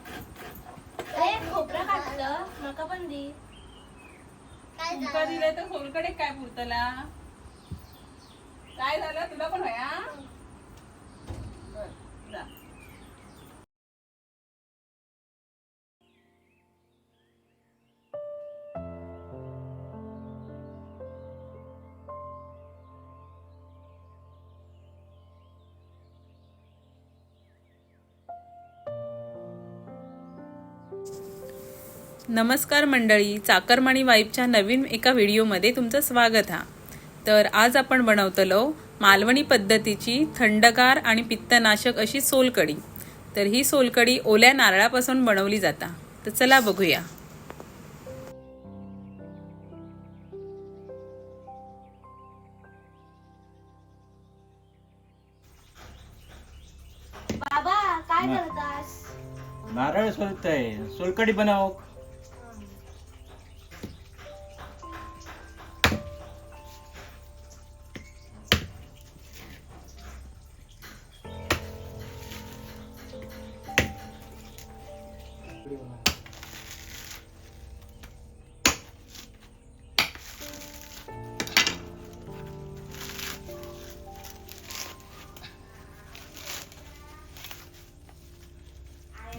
ए, खोबरं काढलं नका पण दे तुमका दिले तर सोलकडे काय पुरतला काय झालं? तुला पण होया? नमस्कार मंडळी चाकरमाणी वाईबच्या नवीन एका व्हिडिओमध्ये तुमचं स्वागत हा. तर आज आपण बनवतलो मालवणी पद्धतीची थंडगार आणि पित्तनाशक अशी सोलकडी. तर ही सोलकडी ओल्या नारळापासून बनवली जाता. तर चला बघूया. बाबा काय करतास? नारळ सोलतय. सोलकडी बनव.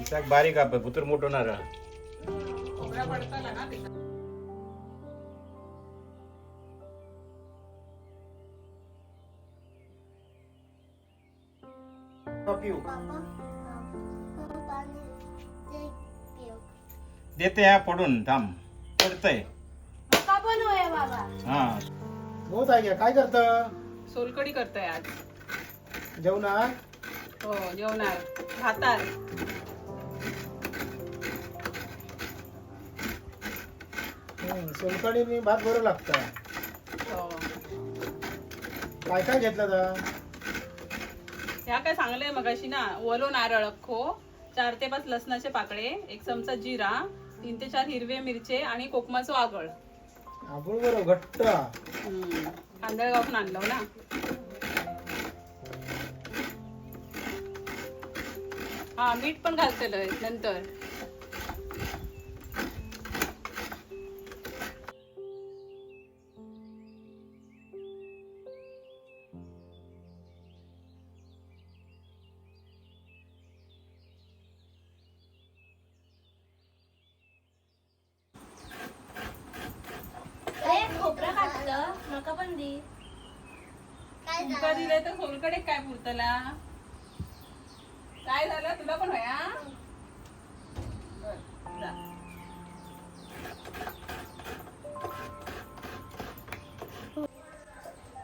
बारीक आप पुत्र मोठं नारळ. देते ह्या पडून थांब. पडतय. नका पण होय बाबा. हा. हो ताई काय करत? सोलकडी करतोय आज. जेवणात हो जेवणार. भातार. भात बरं लागतं. हो. काय काय घेतलं तर ह्या काय चांगलंय मगाशी ना ओलो नारळ अख्खो चार ते पाच लसणाचे पाकळे एक चमचा जिरा तीन ते चार हिरवे मिरचे आणि कोकमाचो आगळ आपण बरं घट्ट. हम्म. कांदळगावून आणलो ना. हा मीठ पण घालतेलंय नंतर. नका पण दे तुमका दिले तर सोलकडे काय पुरतला? काय झालं? तुला पण होया.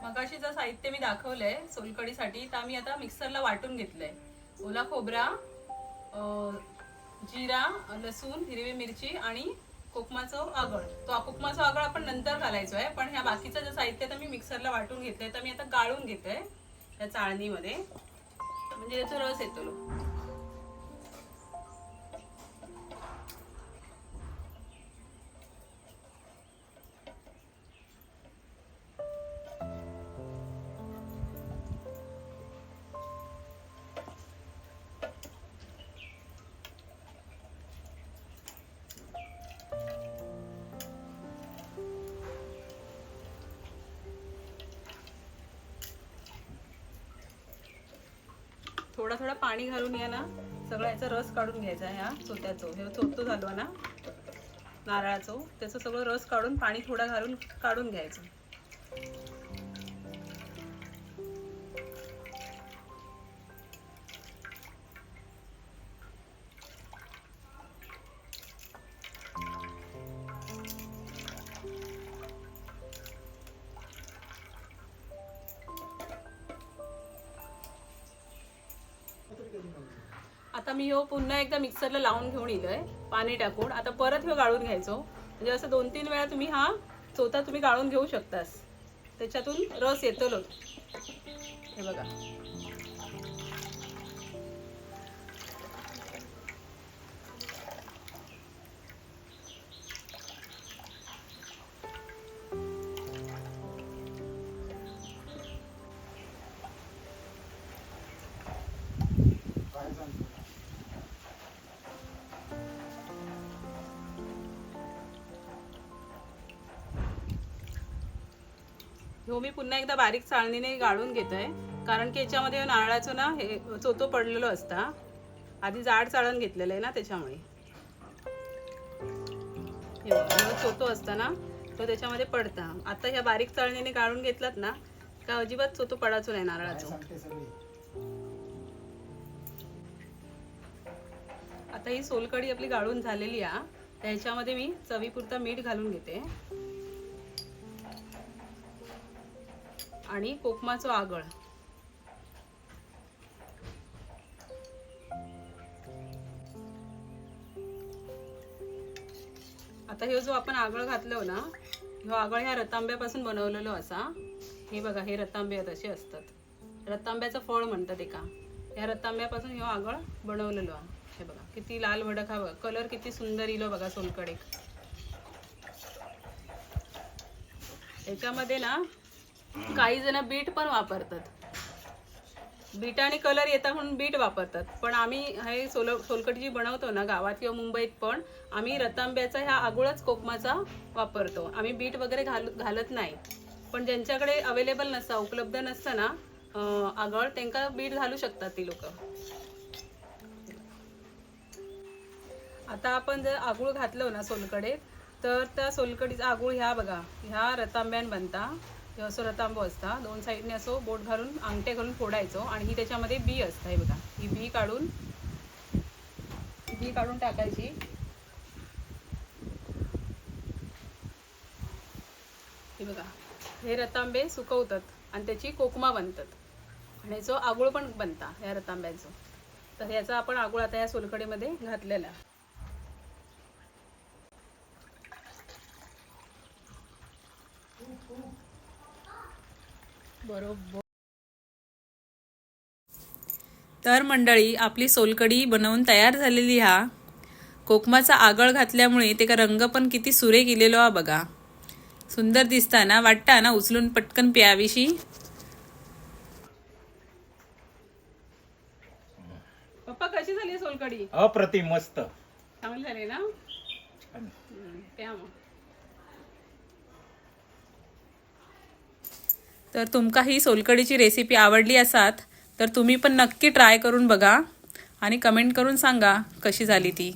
मगाशीचं साहित्य मी दाखवलंय सोलकडीसाठी तर आम्ही आता मिक्सरला वाटून घेतलंय. ओला खोबरा अं, जिरा लसूण हिरवी मिरची आणि कोकमाचं आगळ. तो कोकमाचं आगळ आपण नंतर घालायचो आहे पण ह्या बाकीचं जे साहित्य तर मी मिक्सरला वाटून घेतलंय तर मी आता गाळून घेतोय या चाळणीमध्ये. म्हणजे याचा रस येतो. थोडा थोडा पाणी घालून या ना. सगळं याचा रस काढून घ्यायचा ह्या चोत्याचो हे चोतो झालो ना. नारळाचो. त्याचं सगळं रस काढून पाणी थोडा घालून काढून घ्यायचं. मी हो पुन्हा एकदा मिक्सरला लावून घेऊन येलोय पाणी टाकून. आता परत ह्यो गाळून घ्यायचो. म्हणजे असं दोन तीन वेळा तुम्ही हा चोथा तुम्ही गाळून घेऊ शकतास. त्याच्यातून रस येतो हे बघा. ह्यो मी पुन्हा एकदा बारीक चाळणीने गाळून घेतोय. कारण की याच्यामध्ये नारळाचं ना हे चोतो पडलेलो असता. आधी जाड चाळण घेतलेलं आहे ना त्याच्यामुळे. चोतो असताना तो त्याच्यामध्ये पडता. आता ह्या बारीक चाळणीने गाळून घेतलात ना का अजिबात चोतो पडायचो नाही नारळाचा. नारळाचं आता ही सोलकडी आपली गाळून झालेली आहे. त्याच्यामध्ये मी चवीपुरता मीठ घालून घेते. आणि कोकमाचं आगळ. आता हे जो आपण आगळ घातलो ना ह्यो आगळ ह्या रतांब्यापासून बनवलेलो असा. हे बघा हे रतांबे असे असतात. रतांब्याचं फळ म्हणतात एका. ह्या रतांब्यापासून ह्यो आगळ बनवलेलो हे बघा किती लाल भडक हा बघा. कलर किती सुंदर इलो बघा सोलकडे याच्यामध्ये ना काही जण बीट पण वापरतात. बीट आणि कलर येतात म्हणून बीट वापरतात. पण आम्ही हे सोल सोलकढी जी बनवतो ना गावात किंवा मुंबईत पण आम्ही रतांब्याचा ह्या आगुळच कोकमाचा वापरतो. आम्ही बीट वगैरे घाल घालत नाही. पण ज्यांच्याकडे अवेलेबल नसता उपलब्ध नसतं ना आगळ त्यांना बीट घालू शकतात ती लोक. आता आपण जर आगूळ घातलं ना सोलकडे तर त्या सोलकडीचा आगूळ ह्या बघा ह्या रतांब्यान बनता. असं रतांबो असता. दोन साईडने असं बोट घालून अंगठे घालून फोडायचो. आणि ही त्याच्यामध्ये बी असतं हे बघा. ही बी काढून बी काढून टाकायची. हे बघा. हे रतांबे सुकवतात आणि त्याची कोकमा बनतात. आणि याचं आगूळ पण बनता या रतांब्यांचं. तर ह्याचा आपण आगूळ आता या सोलकडीमध्ये घातलेला. बरोबर. तर मंडळी आपली सोलकडी बनवून तयार झालेली हा. कोकमाचा आगळ घातल्यामुळे ते का रंग पण किती सुरे गेलेलो हा बघा. सुंदर दिसता ना वाटता ना उचलून पटकन प्यावीशी. पप्पा कशी झाली सोलकडी अप्रतिम मस्त. चांगली झाली ना? प्या मग. तर तुमका ही सोलकडीची रेसिपी आवडली असात तर तुम्ही पण नक्की ट्राय करून बघा आणि कमेंट करून सांगा कशी झाली ती.